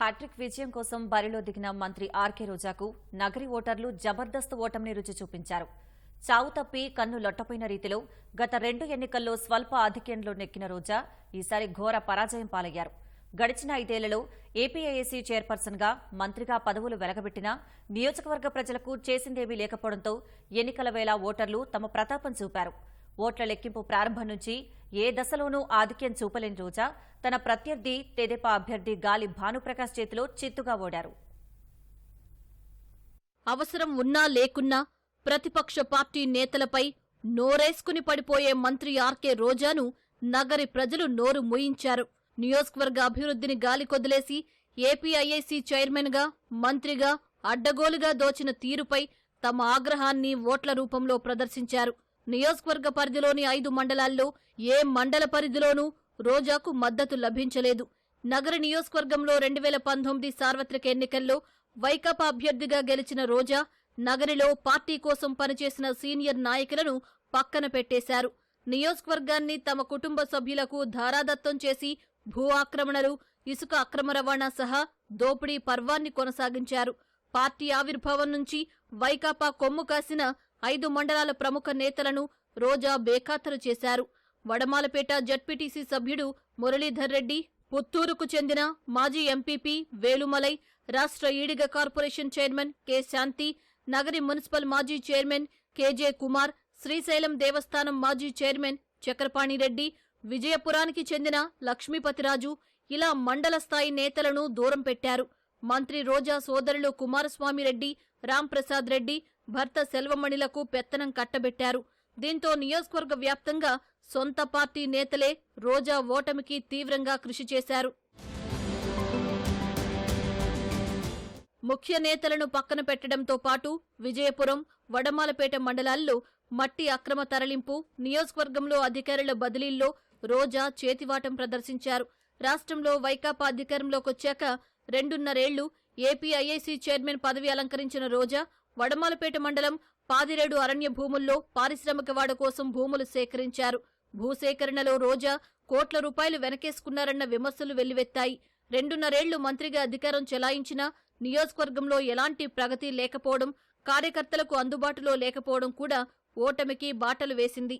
Hat trick విజయం కోసం బరిలో దిగిన మంత్రి ఆర్కే రోజాకు నగరి ఓటర్లు జబర్దస్త్ ఓటమిని రుచి చూపించారు. చావు తప్పి కన్ను లొట్టపోయిన రీతిలో గత రెండు ఎన్నికల్లో స్వల్ప ఆధిక్యంలో నెక్కిన రోజా ఈసారి ఘోర పరాజయం పాలయ్యారు. గడిచిన ఐదేళ్ళలో ఏపీఐఎస్సీ చైర్పర్సన్గా మంత్రిగా పదవులు వెలగబెట్టినా నియోజకవర్గ ప్రజలకు చేసిందేమీ లేకపోవడంతో ఎన్నికల వేళ ఓటర్లు తమ ప్రతాపం చూపారు. ఓట్ల లెక్కింపు ప్రారంభం నుంచి ఏ దశలోనూ ఆధిక్యం చూపలేని రోజా తన ప్రత్యర్థి తెదేపా అభ్యర్థి గాలి భానుప్రకాష్ చేతిలో చిత్తుగా ఓడారు. అవసరం ఉన్నా లేకున్నా ప్రతిపక్ష పార్టీ నేతలపై నోరేసుకుని పడిపోయే మంత్రి ఆర్కే రోజాను నగరి ప్రజలు నోరు మూయించారు. నియోజకవర్గ అభివృద్ధిని గాలికొదిలేసి ఏపీఐఐసీ చైర్మన్గా మంత్రిగా అడ్డగోలుగా దోచిన తీరుపై తమ ఆగ్రహాన్ని ఓట్ల రూపంలో ప్రదర్శించారు. నియోజకవర్గ పరిధిలోని ఐదు మండలాల్లో ఏ మండల పరిధిలోనూ రోజాకు మద్దతు లభించలేదు. నగర నియోజకవర్గంలో రెండు వేల పంతొమ్మిది సార్వత్రిక ఎన్నికల్లో వైకాపా అభ్యర్థిగా గెలిచిన రోజా నగరిలో పార్టీ కోసం పనిచేసిన సీనియర్ నాయకులను పక్కన పెట్టేశారు. నియోజకవర్గాన్ని తమ కుటుంబ సభ్యులకు ధారాదత్తం చేసి భూ ఆక్రమణలు ఇసుక అక్రమ రవాణా సహా దోపిడీ పర్వాన్ని కొనసాగించారు. పార్టీ ఆవిర్భావం నుంచి వైకాపా కొమ్ము కాసిన ఐదు మండలాల ప్రముఖ నేతలను రోజా బేఖాతరు చేశారు. వడమాలపేట జడ్పీటీసీ సభ్యుడు మురళీధర్ రెడ్డి పుత్తూరుకు చెందిన మాజీ ఎంపీపీ వేలుమలై రాష్ట్ర Ediga corporation chairman K Shanthi Nagari municipal మాజీ chairman K J Kumar Srisailam Devasthanam మాజీ చైర్మన్ చక్రపాణిరెడ్డి విజయపురానికి చెందిన లక్ష్మీపతిరాజు ఇలా మండల స్థాయి నేతలను దూరం పెట్టారు. మంత్రి రోజా సోదరులు కుమారస్వామిరెడ్డి రాంప్రసాద్ రెడ్డి భర్త సెల్వమణిలకు పెత్తనం కట్టబెట్టారు. దీంతో నియోజకవర్గ వ్యాప్తంగా సొంత పార్టీ నేతలే రోజా ఓటమికి తీవ్రంగా కృషి చేశారు. ముఖ్య నేతలను పక్కన పెట్టడంతో పాటు విజయపురం వడమాలపేట మండలాల్లో మట్టి అక్రమ తరలింపు నియోజకవర్గంలో అధికారుల బదిలీల్లో రోజా చేతివాటం ప్రదర్శించారు. రాష్ట్రంలో వైకాపా అధికారంలోకొచ్చాక రెండున్నరేళ్ళు ఏపీఐఐసీ చైర్మన్ పదవి అలంకరించిన రోజా వడమాలపేట మండలం పాదిరేడు అరణ్య భూముల్లో పారిశ్రామికవాడ కోసం భూములు సేకరించారు. భూసేకరణలో రోజా కోట్ల రూపాయలు వెనకేసుకున్నారన్న విమర్శలు వెల్లువెత్తాయి. రెండున్నరేళ్ళు మంత్రిగా అధికారం చెలాయించినా నియోజకవర్గంలో ఎలాంటి ప్రగతి లేకపోవడం కార్యకర్తలకు అందుబాటులో లేకపోవడం కూడా ఓటమికి బాటలు వేసింది.